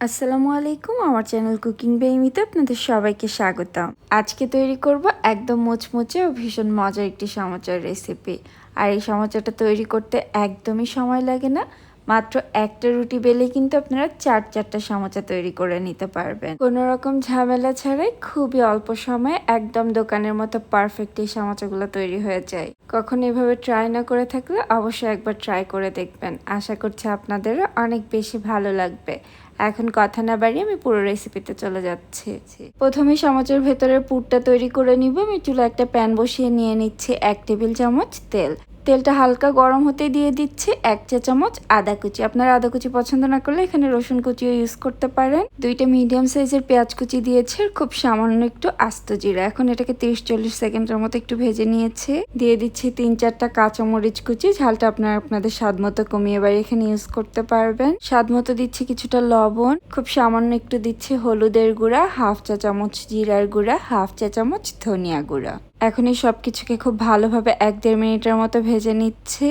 আসসালামু আলাইকুম, আমার চ্যানেল কুকিং বেইমিতে আপনাদের সবাইকে স্বাগতম। আজকে তৈরি করব একদম মোচমোচে ও ভীষণ মজার একটি সমাচার রেসিপি আর এই সমাচারটা তৈরি করতে একদমই সময় লাগে না মাত্র একটা রুটি বেলেই কিন্তু আপনারা চার চারটা সমোচা তৈরি করে নিতে পারবেন। কোনো রকম ঝামেলা ছাড়াই খুবই অল্প সময়ে একদম দোকানের মতো পারফেক্ট এই সমোচাগুলো তৈরি হয়ে যায়। কখন এভাবে ট্রাই না করে থাকলে অবশ্যই একবার ট্রাই করে দেখবেন। আশা করছি আপনাদেরও অনেক বেশি ভালো লাগবে। এখন কথা না বাড়িয়ে আমি পুরো রেসিপিতে চলে যাচ্ছি। প্রথমে চামচের ভেতরের পুরটা তৈরি করে নিব। আমি চুলা একটা প্যান বসিয়ে নিয়ে নিচ্ছি এক টেবিল চামচ তেল। তেলটা হালকা গরম হতে দিয়ে দিচ্ছি এক চা চামচ আদা কুচি। আপনারা আদা কুচি পছন্দ না করলে এখানে রসুন কুচিও ইউজ করতে পারেন। দুইটা মিডিয়াম সাইজের পেঁয়াজ কুচি দিয়েছে খুব সামান্য একটু আস্ত জিরা। এখন এটাকে তিরিশ চল্লিশ সেকেন্ডের মতো একটু ভেজে নিয়েছে। দিয়ে দিচ্ছি তিন চারটা কাঁচামরিচ কুচি, ঝালটা আপনারা আপনাদের স্বাদ মতো কমিয়ে বাড়ি এখানে ইউজ করতে পারবেন। স্বাদ মতো দিচ্ছি কিছুটা লবণ, খুব সামান্য একটু দিচ্ছি হলুদের গুঁড়া, হাফ চা চামচ জিরার গুঁড়া, হাফ চা চামচ ধনিয়া গুঁড়া। এখন এই সব কিছুকে খুব ভালোভাবে এক দেড় মিনিটের মতো ভেজে নিচ্ছে।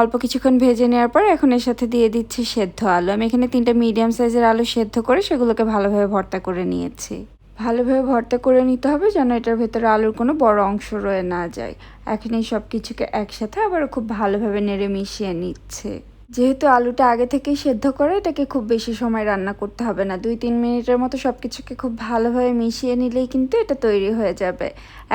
অল্প কিছুক্ষণ ভেজে নেওয়ার পর এখন এর সাথে দিয়ে দিচ্ছি সেদ্ধ আলু। আমি এখানে তিনটা মিডিয়াম সাইজের আলু সেদ্ধ করে সেগুলোকে ভালোভাবে ভর্তা করে নিয়েছি। ভালোভাবে ভর্তা করে নিতে হবে যেন এটার ভেতরে আলুর কোনো বড় অংশ রয়ে না যায়। এখন এই সব কিছুকে একসাথে আবার খুব ভালোভাবে নেড়ে মিশিয়ে নিচ্ছে। যেহেতু আলুটা আগে থেকেই সেদ্ধ করে, এটাকে খুব বেশি সময় রান্না করতে হবে না। দুই, তিন মিনিটের মতো সব কিছুকে খুব ভালোভাবে মিশিয়ে নিলেই কিন্তু এটা তৈরি হয়ে যাবে।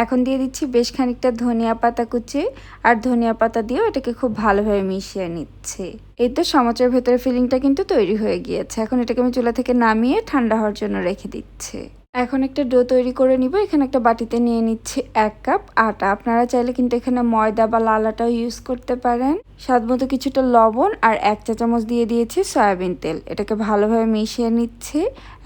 এখন দিয়ে দিচ্ছি বেশ খানিকটা ধনিয়া পাতা কুচি, আর ধনিয়া পাতা দিয়েও এটাকে খুব ভালোভাবে মিশিয়ে নিচ্ছে। এই তো সমাচার ভেতরে ফিলিংটা কিন্তু তৈরি হয়ে গিয়েছে। এখন এটাকে আমি চুলা থেকে নামিয়ে ঠান্ডা হওয়ার জন্য রেখে দিচ্ছে। এখন একটা ডো তৈরি করে নিব, এখানে একটা বাটিতে নিয়ে নিচ্ছি এক কাপ আটা। আপনারা চাইলে কিন্তু এখানে ময়দা বা লাল আটাও ইউজ করতে পারেন। স্বাদ মতো কিছুটা লবণ আর এক চা চামচ দিয়ে দিয়েছি সয়াবিন তেল। এটাকে ভালোভাবে মিশিয়ে নিচ্ছে।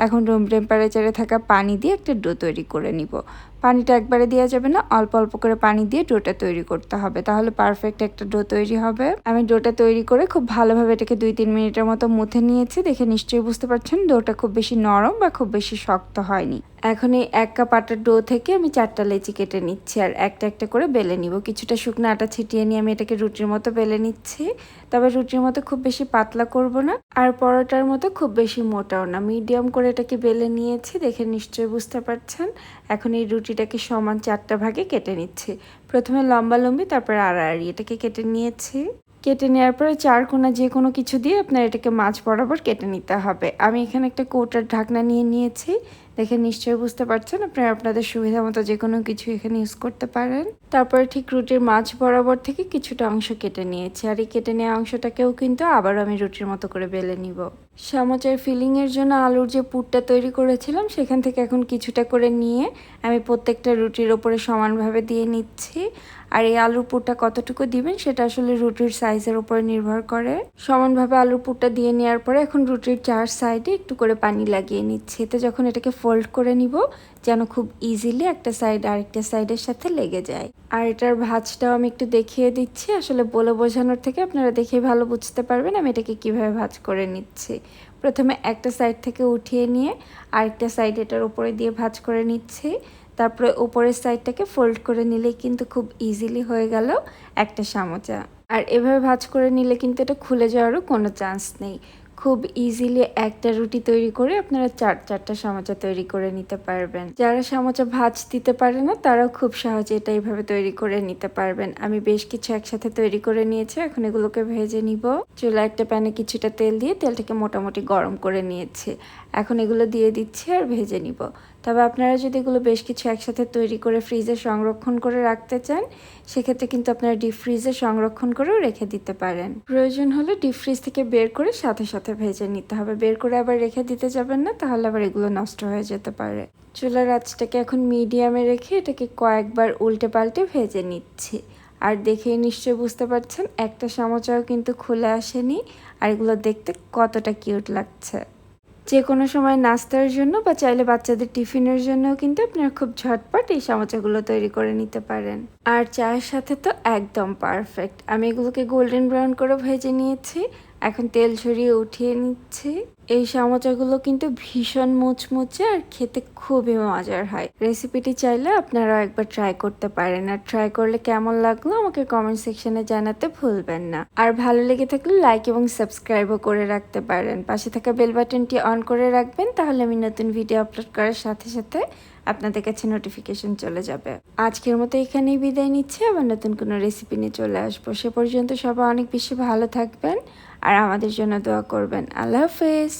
এখন রুম টেম্পারেচারে থাকা পানি দিয়ে একটা ডো তৈরি করে নিব। পানিটা একবারে দেওয়া যাবে না, অল্প অল্প করে পানি দিয়ে ডোটা তৈরি করতে হবে। তাহলে পারফেক্ট একটা ডো তৈরি হবে। আমি ডোটা তৈরি করে খুব ভালোভাবে এটাকে দুই তিন মিনিটের মতো মুথে নিয়েছি। দেখে নিশ্চয়ই বুঝতে পারছেন, ডোটা খুব বেশি নরম বা খুব বেশি শক্ত হয়নি। এখন এই এক কাপ আটার ডো থেকে আমি চারটা লেচি কেটে নিচ্ছি আর একটা একটা করে বেলে নিব। কিছুটা শুকনো আটা ছিটিয়ে নিয়ে আমি এটাকে রুটির মতো বেলে নিচ্ছি। তবে রুটির মতো খুব বেশি পাতলা করব না আর পরোটার মতো খুব বেশি মোটাও না। মিডিয়াম করে এটাকে বেলে নিয়েছি, দেখে নিশ্চয়ই বুঝতে পারছেন। এখন এই রুটিটাকে সমান চারটা ভাগে কেটে নিচ্ছি। প্রথমে লম্বা লম্বি, তারপর আড়াআড়ি এটাকে কেটে নিয়েছি। কেটে নেওয়ার পরে চার কোনা যে কোনো কিছু দিয়ে আপনার এটাকে মাছ বরাবর কেটে নিতে হবে। আমি এখানে একটা কৌটার ঢাকনা নিয়ে নিয়েছি। দেখে নিশ্চয়ই বুঝতে পারছেন। আপনারা আপনাদের সুবিধা মতো যে কোনো কিছু এখানে ইউজ করতে পারেন। তারপরে ঠিক রুটির মাছ বরাবর থেকে কিছুটা অংশ কেটে নিয়েছি। আর এই কেটে নেওয়া অংশটাকেও কিন্তু আবার আমি রুটির মতো করে বেলে নিব। সামোচার ফিলিংয়ের জন্য আলুর যে পুরটা তৈরি করেছিলাম, সেখান থেকে এখন কিছুটা করে নিয়ে আমি প্রত্যেকটা রুটির ওপরে সমানভাবে দিয়ে নিচ্ছি। আর এই আলুর পুরটা কতটুকু দিবেন, সেটা আসলে রুটির সাইজের উপরে নির্ভর করে। সমানভাবে আলুর পুরটা দিয়ে নেওয়ার পরে এখন রুটির চার সাইডে একটু করে পানি লাগিয়ে নিচ্ছি। এতে যখন এটাকে ফোল্ড করে নিব, যেন খুব ইজিলি একটা সাইড আরেকটা সাইডের সাথে লেগে যায়। আর এটার ভাজটাও আমি একটু দেখিয়ে দিচ্ছি, আসলে বলে বোঝানোর থেকে আপনারা দেখে ভালো বুঝতে পারবেন আমি এটাকে কীভাবে ভাজ করে নিচ্ছি। প্রথমে একটা সাইড থেকে উঠিয়ে নিয়ে আরেকটা সাইড এটার উপরে দিয়ে ভাজ করে নিচ্ছি। তারপরে উপরের সাইডটাকে ফোল্ড করে নিলেই কিন্তু খুব ইজিলি হয়ে গেল একটা সামোচা। আর এভাবে ভাজ করে নিলে কিন্তু এটা খুলে যাওয়ারও কোনো চান্স নেই। খুব ইজিলি একটা রুটি তৈরি করে আপনারা চার, চারটা সামোচা তৈরি করে নিতে পারবেন। যারা সামোচা ভাজ দিতে পারে না, তারাও খুব সহজে এটা এইভাবে তৈরি করে নিতে পারবেন। আমি বেশ কিছু একসাথে তৈরি করে নিয়েছি, এখন এগুলোকে ভেজে নিব। চুলা একটা প্যানে কিছুটা তেল দিয়ে তেলটাকে মোটামুটি গরম করে নিয়েছি। এখন এগুলো দিয়ে দিচ্ছি আর ভেজে নিব। তবে আপনারা যদি এগুলো বেশ কিছু একসাথে তৈরি করে ফ্রিজে সংরক্ষণ করে রাখতে চান, সেক্ষেত্রে কিন্তু আপনারা ডিপ ফ্রিজে সংরক্ষণ করেও রেখে দিতে পারেন। প্রয়োজন হলে ডিপ ফ্রিজ থেকে বের করে সাথে সাথে ভেজে নিতে হবে। বের করে আবার রেখে দিতে যাবেন না, তাহলে আবার এগুলো নষ্ট হয়ে যেতে পারে। চুলার আঁচটাকে এখন মিডিয়ামে রেখে এটাকে কয়েকবার উল্টে পাল্টে ভেজে নিচ্ছি। আর দেখেই নিশ্চয়ই বুঝতে পারছেন, একটা চামচাও কিন্তু খুলে আসেনি, আর এগুলো দেখতে কতটা কিউট লাগছে। যে কোনো সময় নাস্তার জন্য বা চাইলে বাচ্চাদের টিফিনের জন্যও কিন্তু আপনারা খুব ঝটপট এই সমোচাগুলো তৈরি করে নিতে পারেন। আর চায়ের সাথে তো একদম পারফেক্ট আমি এগুলোকে গোল্ডেন ব্রাউন করে ভেজে নিয়েছি। এখন তেল ছড়িয়ে উঠিয়ে নিচ্ছি। এই সামোচাগুলো কিন্তু ভীষণ মুচমুচে আর খেতে খুবই মজার হয়। রেসিপিটি চাইলে আপনারা একবার ট্রাই করতে পারেন। আর ট্রাই করলে কেমন লাগল আমাকে কমেন্ট সেকশনে জানাতে ভুলবেন না। আর ভালো লেগে থাকলে লাইক এবং সাবস্ক্রাইবও করে রাখতে পারেন। পাশে থাকা বেল বাটনটি অন করে রাখবেন, তাহলে আমি নতুন ভিডিও আপলোড করার সাথে সাথে আপনাদের কাছে নোটিফিকেশন চলে যাবে। আজকের মতো এখানেই বিদায় নিচ্ছি। আবার নতুন কোনো রেসিপি নিয়ে চলে আসব। সে পর্যন্ত সবাই অনেক বেশি ভালো থাকবেন আর আমাদের জন্য দোয়া করবেন। আল্লাহ হাফেজ।